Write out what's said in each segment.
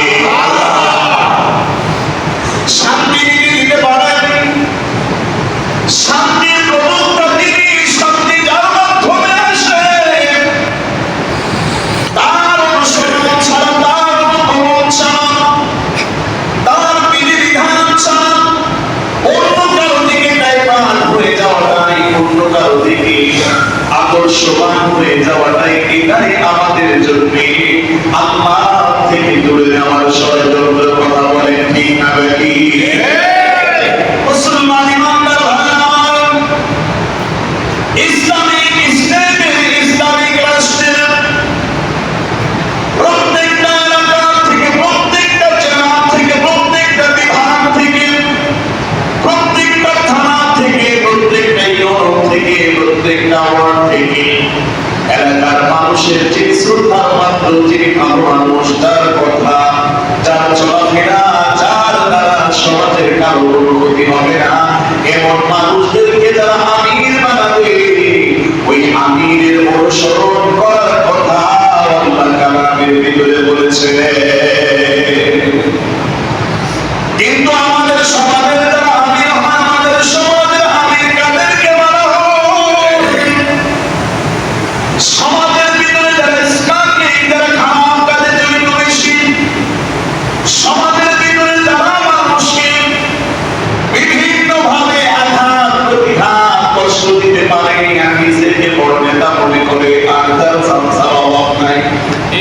কে নেওয়ার ষড়যন্ত্র কথা বলেন ঠিক না বেটি মুসলমান ইমানদার ভাইরা আমার, ইসলামিক স্টেটের ইসলামিক রাষ্ট্রের প্রত্যেকটা এলাকা থেকে প্রত্যেকটা জেলা থেকে প্রত্যেকটা বিভাগ থেকে প্রত্যেকটা থানা থেকে প্রত্যেকটা ইউনিয়ন থেকে প্রত্যেকটা ওয়ার্ড থেকে এলাকার মানুষের যে শ্রদ্ধার মাত্র যে ভালো মানুষ যার কথা যার চলাফেরা, যার দ্বারা সমাজের কারও উন্নতি হবে না। এমন মানুষদেরকে যারা আমির বানাবে, ওই আমিরের অনুসরণ করার কথা আল্লাহ কালামের ভিতরে বলেছে কিন্তু আমাদের সমাজের যারা আমির হয়, আমাদের সমাজের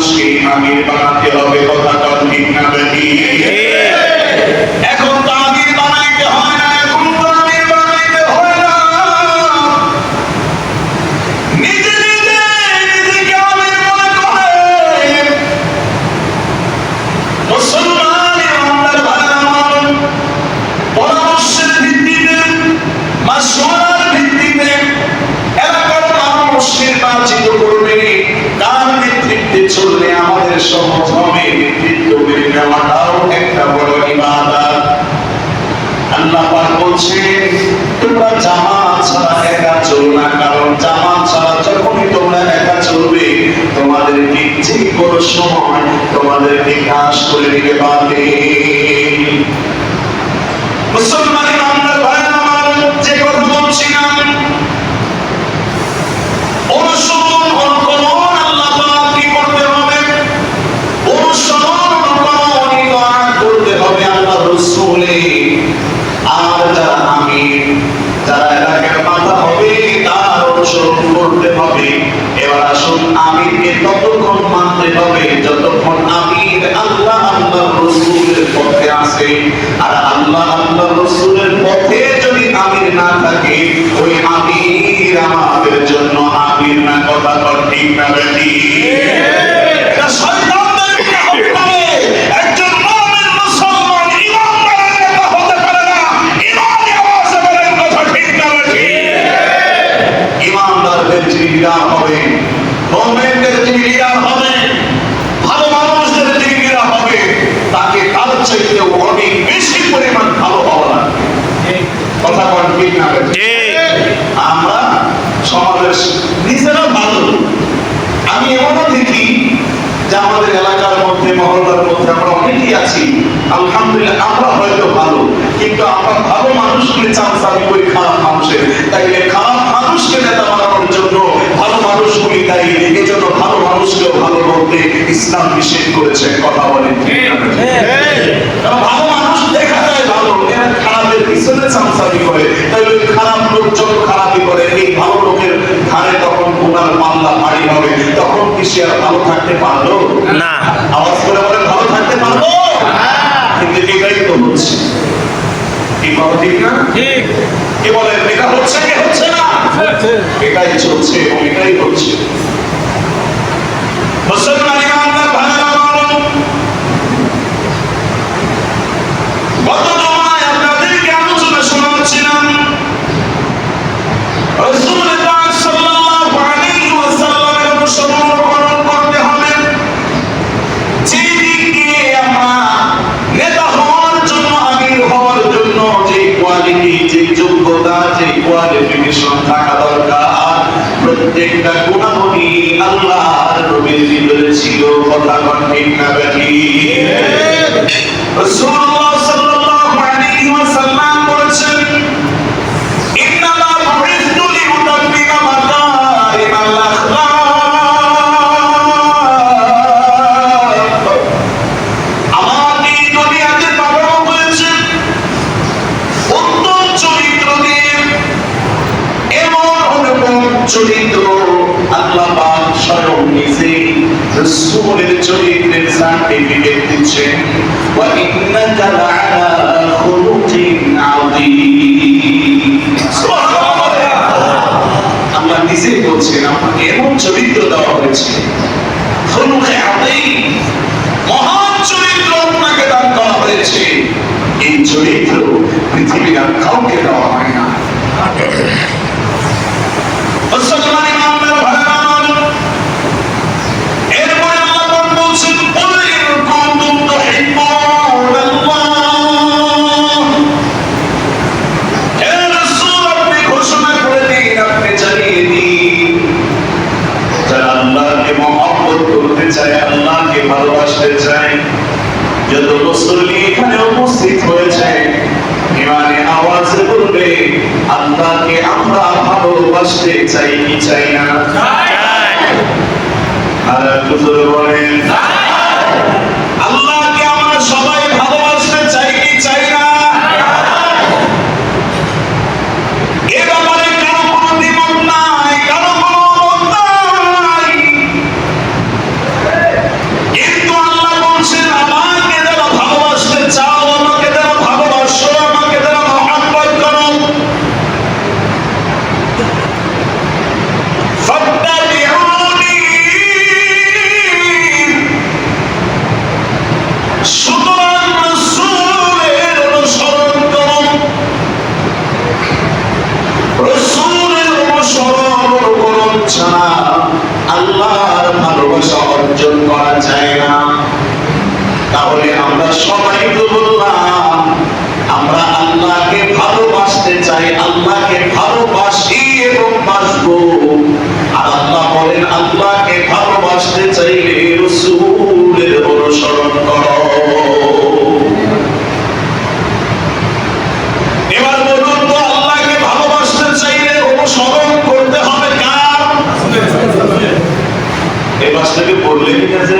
মানুষকে আমির বানাতে হবে কথাটা ঠিক না এখন তো আমির বানাইতে হয় না এখন তো আমির বানাইতে হয় না। নিজে নিজে নিজেকে আমির মনে করে। মুসলমান ইমানদার ভাইরা আমার, পরামর্শের ভিত্তিতে মাসওয়ারার ভিত্তিতে এলাকার মানুষ নির্বাচিত করবে কার নেতৃত্বে চললে আমাদের সহজ নেতৃত্ব মেনে নেওয়াটাও একটা বড় ইবাদত। আল্লাহ পাক বলছেন, তোমরা জামাত ছাড়া একা চলো না, কারণ জামাত ছাড়া যখনই তোমরা একা চলবে, তোমাদেরকে যে কোনো সময় তোমাদেরকে ঘাস করে দিতে পারবে আমরা ভাই আমার যে কথা বলছিলাম অনুসরণ অনুকরণ আল্লাহ পাক কি করতে হবে অনুসরণ অনুকরণ ইমান করতে হবে আল্লাহ রসুলের আর যারা এলাকার মাথা হবে, তার অনুসরণ করতে হবে। এবার আসুন আমিরকে ততক্ষণ মানতে হবে, যতক্ষণ আমির আল্লাহ আল্লাহ রসুলের পথে আছে। আর আল্লাহ আল্লাহ রসুলের পথে যদি আমির না থাকে, ওই আমির আমাদের জন্য আমির না কথা ঠিক না বেটি এটা লিডার হবে। মুমিনদের যিনি লিডার হবে ভালো মানুষদের যিনি লিডার হবে তাকে কার চাইতে অনেক বেশি পরিমাণ ভালো হওয়া লাগবে কথা কন ঠিক না আমরা সমাজের নিজেরা ভালো। আমি এমনও দেখি যে আমাদের এলাকার মধ্যে মহল্লার মধ্যে আমরা অনেকেই আছি। আলহামদুলিল্লাহ আমরা হয়তো ভালো কিন্তু আমরা ভালো মানুষকে চান্স আমি করি খারাপ মানুষের। তাই খারাপ মানুষকে করেছে কথা বলেন? কারণ ভালো মানুষ দেখা যায় ভালো খারাপের পিছনে চামচামি করে। ওই খারাপ লোক যত খারাপই করে। এই ভালো লোকের ঘাড়ে তখন ওনার ভারী হবে। তখন কি সে আর ভালো থাকতে পারল? না। আওয়াজ করে বলে ভালো থাকতে পারল কিন্তু এটাই তো হচ্ছে। কি কথা ঠিক না? ঠিক। কি বলেন এটা হচ্ছে কি হচ্ছে না? এটাই চলছে এবং এটাই হচ্ছে। কোয়ালিফিকেশন থাকা দরকার। প্রত্যেকটা গুণাবলী আল্লাহর নবীর ভিতরে ছিল কথা কন ঠিক না বেঠি রাসূলুল্লাহ সাল্লাল্লাহু আলাইহি ওয়াসাল্লাম বলেছেন সুবহানাল্লাহ আল্লাহ নিজেই বলছেন আপনাকে এমন চরিত্র দেওয়া হয়েছে চরিত্র এই চরিত্র পৃথিবীর আর কাউকে দেওয়া হয় না। বলবে আল্লাহকে আমরা ভালোবাসতে চাই কি চাই না? আর একটু বলেন আল্লাহকে আমরা সবাই আল্লাহকে ভালোবাসতে চাইলে রসুলের অনুসরণ করো। এবার বলুন তো, আল্লাহকে ভালোবাসতে চাইলে অনুসরণ করতে হবে কার? এই বাসটাকে বললেন না যে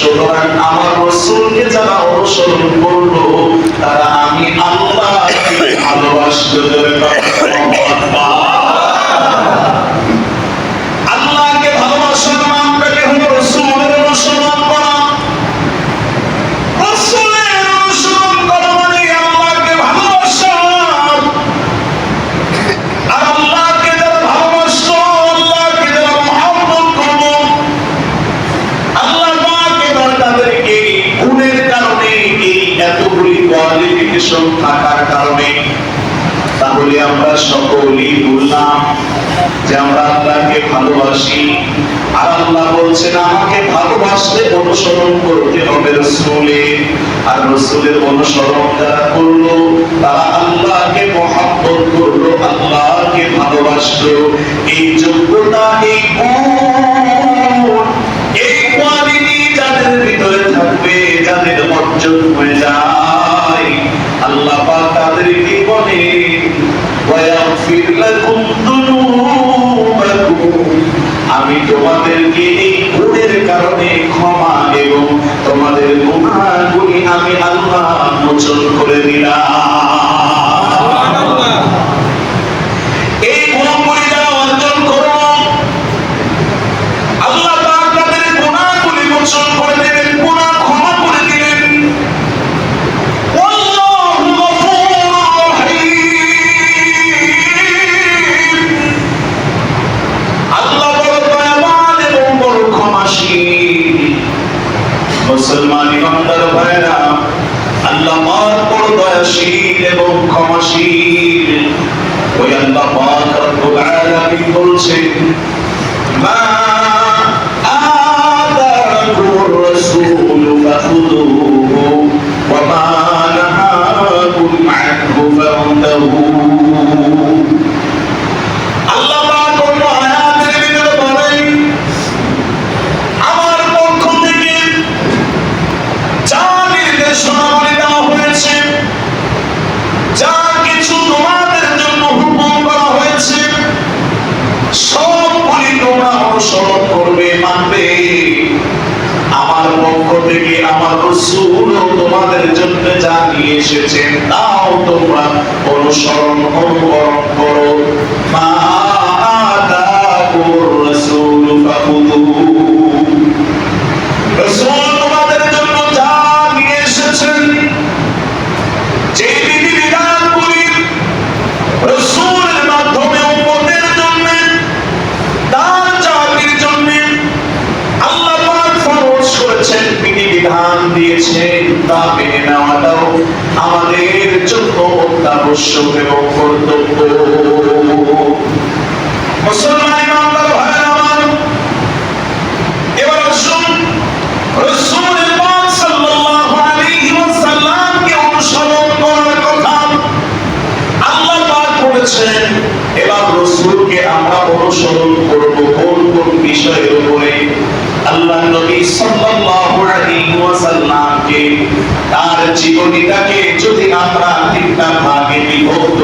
সুতরাং আমার রসুলকে যারা অনুসরণ করল তারা আমি আল্লাহ ভালোবাসতে থাকার কারণে, তাহলে আমরা সকলেই বললাম যে আমরা আল্লাহকে ভালোবাসি। আর আল্লাহ বলছেন, আমাকে ভালোবাসতে অনুসরণ করতে হবে রসুলে। আর রসুলের অনুসরণ যারা করল, তারা আল্লাহকে মহাব্বত করল, আল্লাহকে ভালোবাসলো। এই যোগ্যতা, এই গুণ দুঃখ মশির ওই আল্লাহ পাক রব্বুল আলামিন বলছেন মা আতাকুর রাসূল ফাখুদুহু রাসূলও তোমাদের জন্য যা নিয়ে এসেছেন। তাও তোমরা অনুসরণ অনুকরণ করো। মা আতাকুর রাসূল ফাকুদুহু Oh.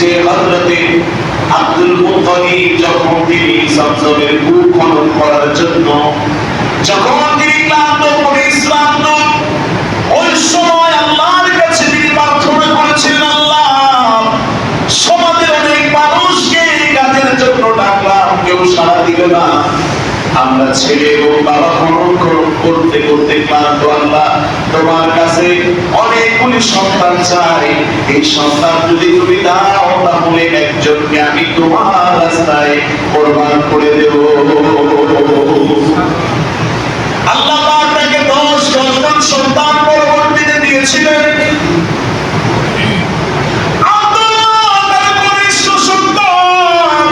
যে মুত্তালিব যখন তিনি সংসদের কূপ ওই সময় আল্লাহর কাছে তিনি প্রার্থনা করেছিলেন, আল্লাহ, সমাজের অনেক মানুষকে কাজের ডাকলাম, কেউ সাড়া দিল না। আমরা ছেলে এবং বাবা খনন করতে করতে ক্লান্ত আল্লাহ। তোমার কাছে অনেকগুলি সন্তান চাই। এই সন্তান যদি তুমি দাও তাহলে একজনকে আমি তোমার রাস্তায় কোরবান করে দেব। আল্লাহ তাকে দশ দশজন সন্তান পরবর্তীতে দিয়েছিলেন আব্দুল্লাহ তার কনিষ্ঠ সন্তান।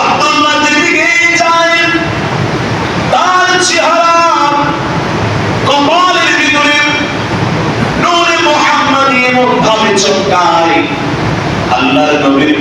আব্দুল্লাহ যেদিকেই যায়, তার চেহারা কপালের ভিতরে নূরে মুহাম্মাদী এমনভাবে চমকায়।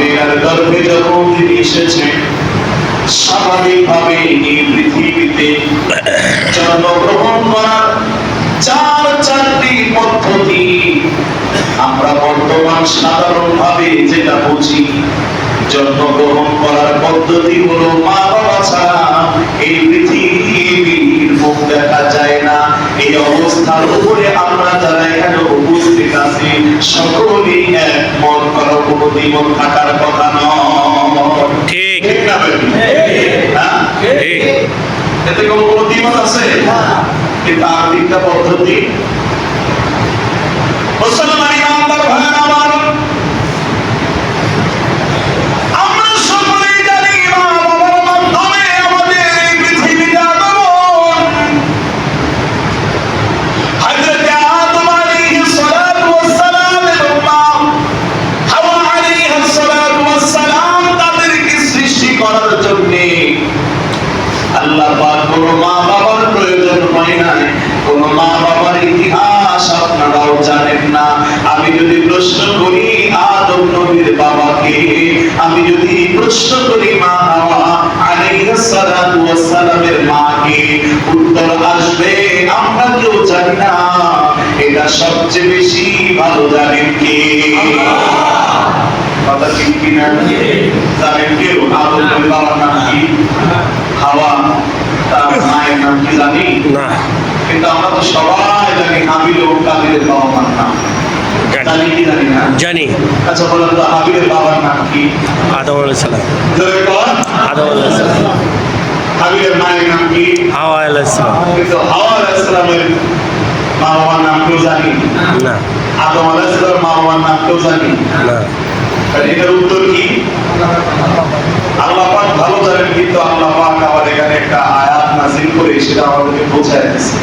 মেয়ের গর্ভে যখন তিনি এসেছেন, স্বাভাবিকভাবে এই পৃথিবীতে জন্মগ্রহণ করার চার চারটি পদ্ধতি আমরা বর্তমান সাধারণভাবে যেটা বুঝি জন্মগ্রহণ করার পদ্ধতি হলো মা বাবা ছাড়া এই পৃথিবীর মুখ দেখা যায় না। এই অবস্থার উপরে আমরা যারা এখানে উপস্থিত আছি সকলেই একমত করার কোনো দ্বিমত থাকার কথা নয়। ঠিক। ঠিক না? হ্যাঁ? ঠিক। এতে কোনো কোনো দ্বিমত আছে? কিন্তু আর তিনটা পদ্ধতি সবচেয়ে বেশি ভালো জানেন কে? কথা ঠিক কিনা জানেন কেউ আদমের বাবার নাম কি? হাওয়া। তার মায়ের নাম কি জানি? না। কিন্তু আমরা তো সবাই জানি হাবিল ও কাবিলের বাবা মার নাম। জানি। কি জানি না? জানি। আচ্ছা বলেন তো হাবিলের বাবার নাম কি? আদম জোরে বল। আদম আলাইসালাম হাবিলের মায়ের নাম কি? হাওয়া আলাইসালাম কিন্তু হাওয়া আলাইহিসসালামের মা বাবার নাম কেউ জানি? না। আদম আলাইহিসসালামের মা বাবার নাম কেউ জানি? না। এটার উত্তর কি? আল্লাহ পাক ভালো জানেন কিন্তু আল্লাহ পাক আবার এখানে একটা আয়াত নাজিল করে সেটা আমাদেরকে বোঝায় দিয়েছে।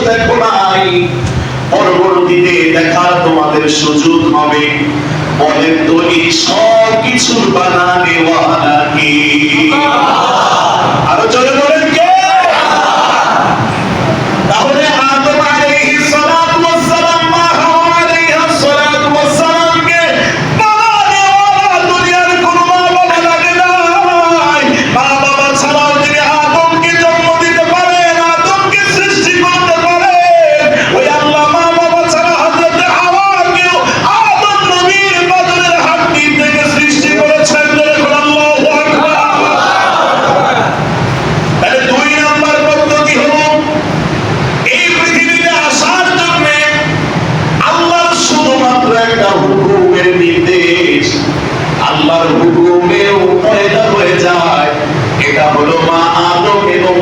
দেখো নাই পরবর্তীতে দেখার তোমাদের সুযোগ হবে। বলেন তো এই সব কিছুর বানানে ওয়ালা কি আরও চলে বলেন আল্লাহর হুকুমেও পয়দা হয়ে যায়। এটা হলো মা আদম এবং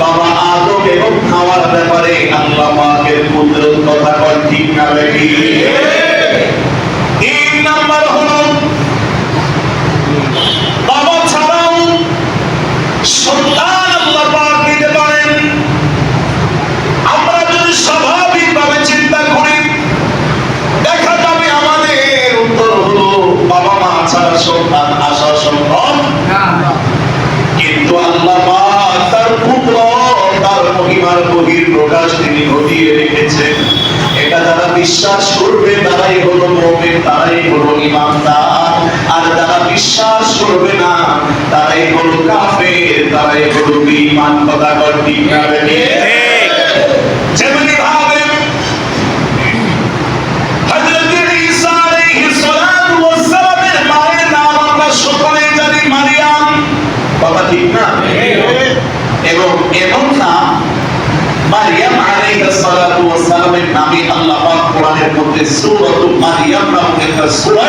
বাবা আদম এবং খাওয়ার ব্যাপারে আল্লাহ মাকে কুদরত কথা ঠিক না বেঠি তিন নাম্বার হলো বাবা ছাড়াও সন্তান আল্লাহ পাক দিতে পারেন আমরা যদি স্বাভাবিকভাবে চিন্তা করি দেখা যাবে আমাদের উত্তর হলো বাবা মা ছাড়া সন্তান আসা সম্ভব কিন্তু আল্লাহ পাক তার পুত্র তার মহিমার বহির প্রকাশ তিনি ঘটিয়ে রেখেছেন। এটা যারা বিশ্বাস করবে তারাই হলো মোমেন তারাই হলো ইমানদার। আর যারা বিশ্বাস করবে না তারাই হলো কাফের তারাই হলো বিমান কথা ঠিক না? যেমনি ভাবে হযরত ঈসা আলাইহিস সালাতু ওয়াস সালামের মায়ের নাম আমরা সকলেই জানি মারিয়াম কথা ঠিক না এবং এমন নাম মারিয়াম আলাইহিস সালাতু ওয়াস সালামের নামে আল্লাহ পাক কোরআনের মধ্যে সূরাতুল মারিয়াম নামক একটা সূরা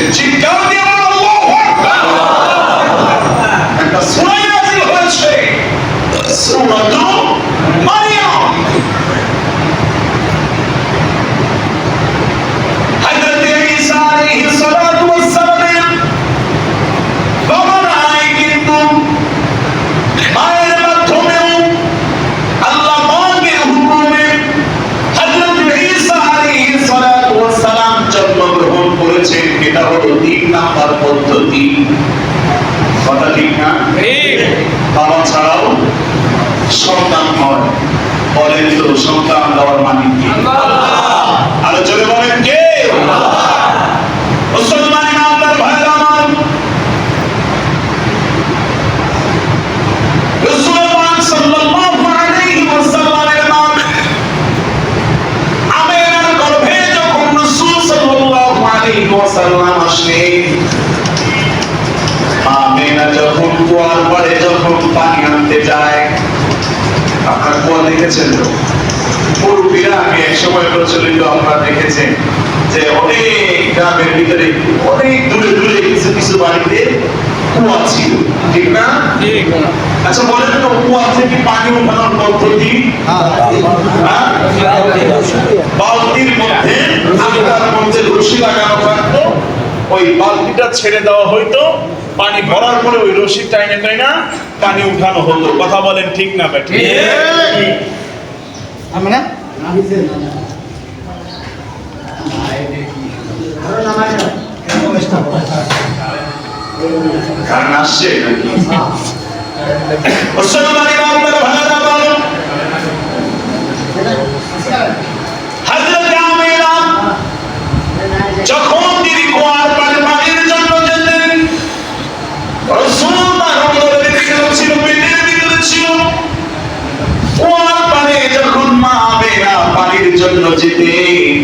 নাযিল করেছেন চিৎকার দিয়ে বলুন আল্লাহু আকবার একটা সূরা নাযিল হয়েছে সূরাতুল মারিয়াম হযরত ঈসা আলাইহিস সালাতু ওয়াস সালামের বাবা নাই কিন্তু মায়ের মাধ্যমেও আল্লাহ পাকের হুকুমে হযরত ঈসা আলাইহিস সালাতু ওয়াস সালাম জন্মগ্রহণ করেছেন এটা হলো তিন পদ্ধতি। কথা ঠিক না? বাবা ছাড়াও সন্তান হয় বলেন তো সন্তান দেওয়ার মানে কি? আলোচনা বলেন কে? মুসলমান আপনার দেখেছেন তো? মুরব্বীরা আগে এক সময় প্রচলিত আপনারা দেখেছেন যে অনেক গ্রামের ভিতরে অনেক দূরে দূরে কিছু কিছু বাড়িতে কুয়া ছিল ঠিক না? আচ্ছা বলেন তো কুয়া থেকে পানি উঠানোর পদ্ধতি? হ্যাঁ? বালতির মধ্যে লাগানো থাকতো ওই বালতিটা ছেড়ে দেওয়া হইতো পানি ভরার পরে ওই রশি টাইনে টাইনা পানি উঠানো হতো কথা বলেন ঠিক না ব্যাটি? আমরা যখন তিনি কুয়ার পানি পানির জন্য যেতেন রাসূল তার অন্তরের ভিতরে ছিল পেটের ভিতরে ছিল কুয়ার পানি যখন মা আমিনা পানির জন্য যেতেন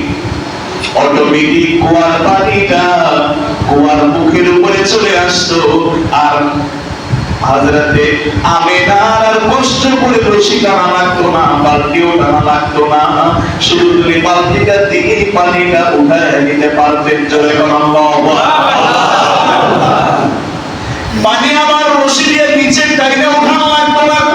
অটোমেটিক কুয়ার পানিটা কুয়ার মুখের উপরে চলে আসতো। আর হাজরাতে আমেনার আর কষ্ট করে রশি টানা লাগতো না বালতিও টানা লাগতো না। শুধু তুমি বালতিটা দিয়ে পানিটা উঠায় নিতে পারতেন চলে পানি আবার রশি দিয়ে নিচের টাইনে ওঠানো লাগতো না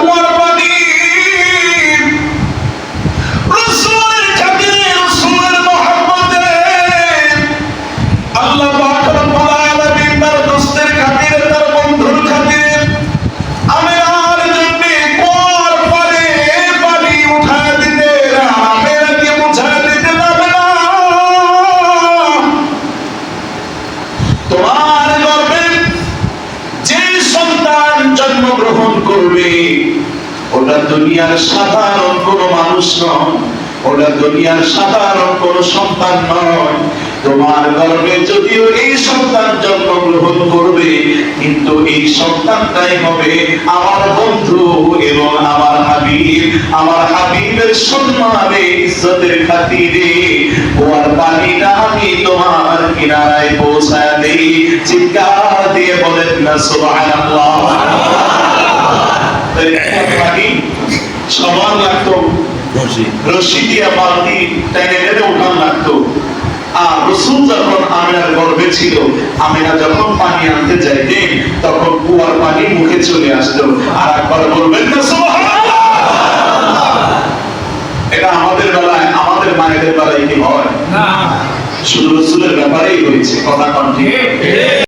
দুনিয়ার সাধারণ কোনো মানুষ নয়। ওটা দুনিয়ার সাধারণ কোনো সন্তান নয়। তোমার গর্ভে যদিও এই সন্তান জন্মগ্রহণ করবে কিন্তু এই সন্তানটাই হবে আমার বন্ধু এবং আমার হাবিব। আমার হাবিবের সম্মানে ইজ্জতের খাতিরে ওয়ার পানিটা আমি তোমার কিনারায় পৌঁছায় দেই। চিৎকার দিয়ে বলেন না সুবহানাল্লাহ। পানি সমান লাগতো রশি দিয়া বালতি টাইনে টেনে উঠান লাগতো। আর রসুল যখন আমিনার গর্ভে ছিল আমিনা যখন পানি আনতে যাইতেন তখন কুয়ার পানি মুখে চলে আসতো আর একবার বলবেন না এটা আমাদের বেলায় আমাদের মায়েদের বেলায় কি হয়? শুধু রসুলের ব্যাপারেই হয়েছে কথা কন ঠিক।